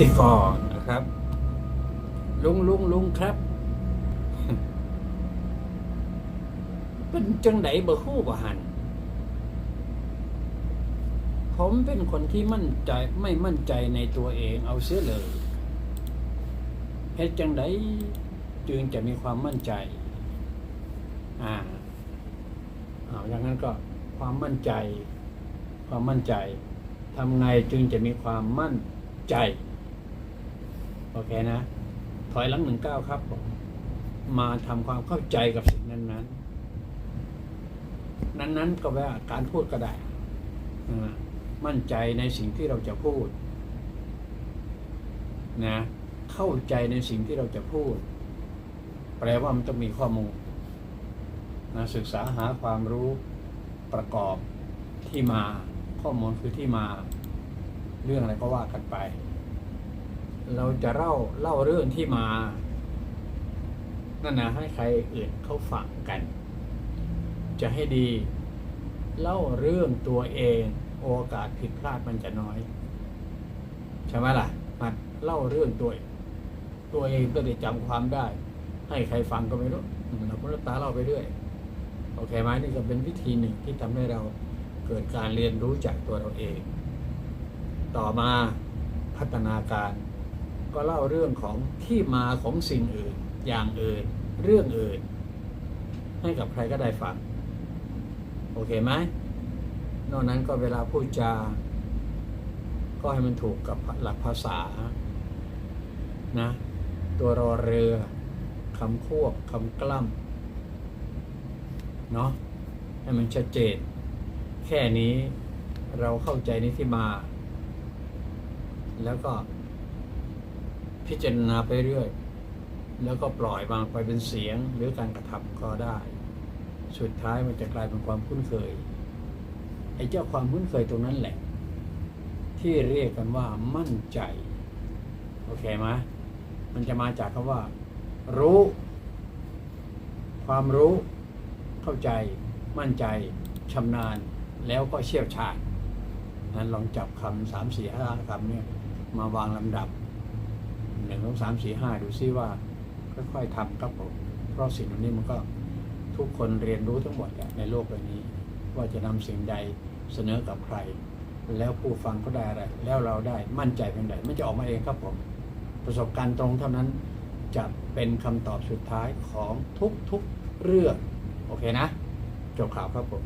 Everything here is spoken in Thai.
ติกรนะครับ ลุงลุงลุงครับ เป็นจังไดบ่ฮู้บ่หัน ผมเป็นคนที่มั่นใจไม่มั่นใจในตัวเองเอาเสียเลยเฮ็ดจังไดจึงจะมีความมั่นใจ อ่าเอาอย่างนั้นก็ความมั่นใจ ความมั่นใจทำไงจึงจะมีความมั่นใจโอ เคนะ ถอยหลังหนึ่งเก้าครับผมมาทำความเข้าใจกับสิ่งนั้นๆนั้นๆก็แปลว่าการพูดก็ได้อ่ามั่นใจในสิ่งที่เราจะพูด นะ เข้าใจในสิ่งที่เราจะพูด แปลว่ามันต้องมีข้อมูลนะศึกษาหาความรู้ประกอบที่มา ข้อมูลคือที่มา เรื่องอะไรก็ว่ากันไป เราจะเล่าเล่าเรื่องที่มา นั่นนะให้ใครอื่นเขาฟังกัน จะให้ดี เล่าเรื่องตัวเองโอกาสผิดพลาดมันจะน้อย ใช่ไหมล่ะมันเล่าเรื่องตัว ตัวเองก็ได้จำความได้ ให้ใครฟังก็ไม่รู้เราก็ตาเล่าไปเรื่อยโอเคไหมนี่ก็เป็นวิธีหนึ่งที่ทำให้เราเกิดการเรียนรู้จากตัวเราเอง ต่อมาพัฒนาการ ก็เล่าเรื่องของที่มาของสิ่งอื่น อย่างอื่น เรื่องอื่น ให้กับใครก็ได้ฟัง โอเคไหมนอกนั้นก็เวลาพูดจา ก็ให้มันถูกกับหลักภาษานะตัวรอเรือคำควบคำกล้ำเนาะให้มันชัดเจน แค่นี้เราเข้าใจในที่มา แล้วก็ พิจารณาไปเรื่อย แล้วก็ปล่อยมาไปเป็นเสียงหรือการกระทำก็ได้ สุดท้ายมันจะกลายเป็นความคุ้นเคยไอ้เจ้าความคุ้นเคยตรงนั้นแหละ ที่เรียกกันว่ามั่นใจโอเคไหมมันจะมาจากคำว่า รู้ ความรู้ เข้าใจ มั่นใจชำนาญแล้วก็เชี่ยวชาญนั้นลองจับคำสามสี่ห้าคำเนี่ยมาวางลำดับ หนึ่งสองสามสี่ห้าดูซิว่า ค่อยๆทำครับผมเพราะสิ่งนี้มันก็ทุกคนเรียนรู้ทั้งหมดในโลกใบนี้ ว่าจะนำสิ่งใดเสนอกับใคร แล้วผู้ฟังก็ได้อะไร แล้วเราได้มั่นใจเป็นไงมันจะออกมาเองครับผม ประสบการณ์ตรงเท่านั้นจะเป็นคำตอบสุดท้ายของทุกๆเรื่อง โอเคนะ จบข่าวครับผม